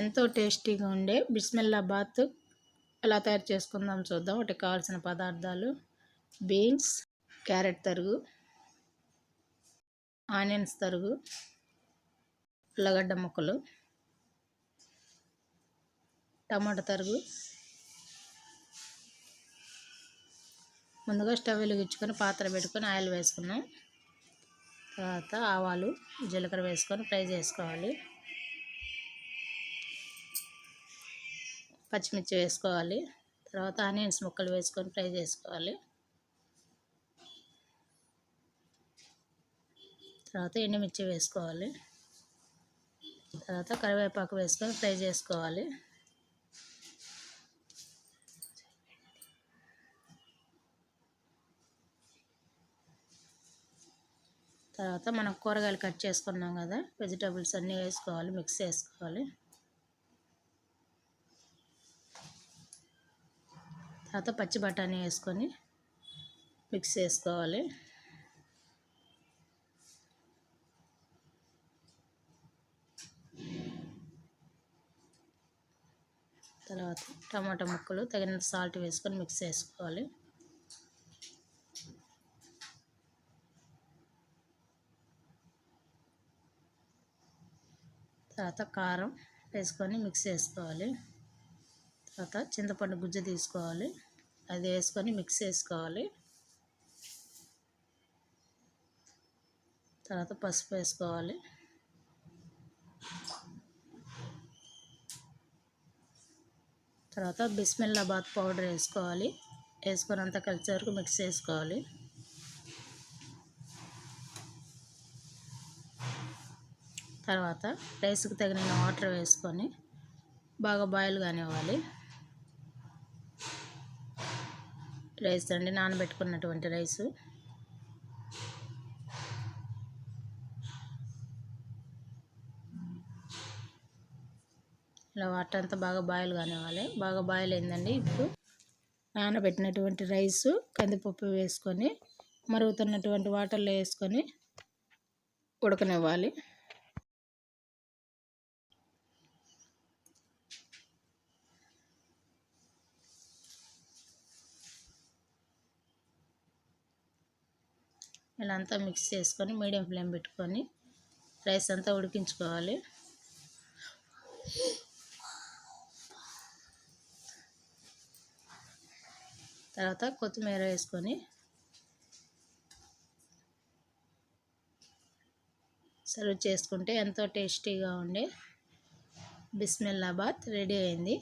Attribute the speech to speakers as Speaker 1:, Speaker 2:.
Speaker 1: ఎంతో టేస్టీగా ఉండే బిస్మిల్లాబాత్ ఎలా తయారు చేసుకుందాం చూద్దాం. వాటికి కావాల్సిన పదార్థాలు బీన్స్ క్యారెట్ తరుగు ఆనియన్స్ తరుగు ఉల్లగడ్డ ముక్కలు టమాటా తరుగు. ముందుగా స్టవ్ వెలిగించుకొని పాత్ర పెట్టుకొని ఆయిల్ వేసుకున్నాం తర్వాత ఆవాలు జీలకర్ర వేసుకొని ఫ్రై చేసుకోవాలి. పచ్చిమిర్చి వేసుకోవాలి. తర్వాత ఆనియన్స్ ముక్కలు వేసుకొని ఫ్రై చేసుకోవాలి. తర్వాత ఎండుమిర్చి వేసుకోవాలి. తర్వాత కరివేపాకు వేసుకొని ఫ్రై చేసుకోవాలి. తర్వాత మనం కూరగాయలు కట్ చేసుకున్నాం కదా వెజిటేబుల్స్ అన్నీ వేసుకోవాలి మిక్స్ చేసుకోవాలి. తర్వాత పచ్చి బఠానీ వేసుకొని మిక్స్ చేసుకోవాలి. తర్వాత టమాటా ముక్కలు తగినంత సాల్ట్ వేసుకొని మిక్స్ చేసుకోవాలి. తర్వాత కారం వేసుకొని మిక్స్ చేసుకోవాలి. తర్వాత చింతపండు గుజ్జు తీసుకోవాలి. అది వేసుకొని మిక్స్ చేసుకోవాలి. తర్వాత పసుపు వేసుకోవాలి. తర్వాత బిస్మిల్లాబాద్ పౌడర్ వేసుకోవాలి. వేసుకొని అంతా కలిసే వరకు మిక్స్ చేసుకోవాలి. తర్వాత రైస్కి తగిన వాటర్ వేసుకొని బాగా బాయిల్ కానివ్వాలి. రైస్ అండి నానబెట్టుకున్నటువంటి రైసు. ఇలా వాటర్ అంతా బాగా బాయిల్ కానివ్వాలి. బాగా బాయిల్ అయిందండి ఇప్పుడు. నానబెట్టినటువంటి రైసు కందిపప్పు వేసుకొని మరుగుతున్నటువంటి వాటర్లో వేసుకొని ఉడకనివ్వాలి. ఇలా అంతా మిక్స్ చేసుకొని మీడియం ఫ్లేమ్ పెట్టుకొని రైస్ అంతా ఉడికించుకోవాలి. తర్వాత కొత్తిమీర వేసుకొని సర్వ్ చేసుకుంటే ఎంతో టేస్టీగా ఉండే బిస్మిల్లాబాద్ రెడీ అయింది.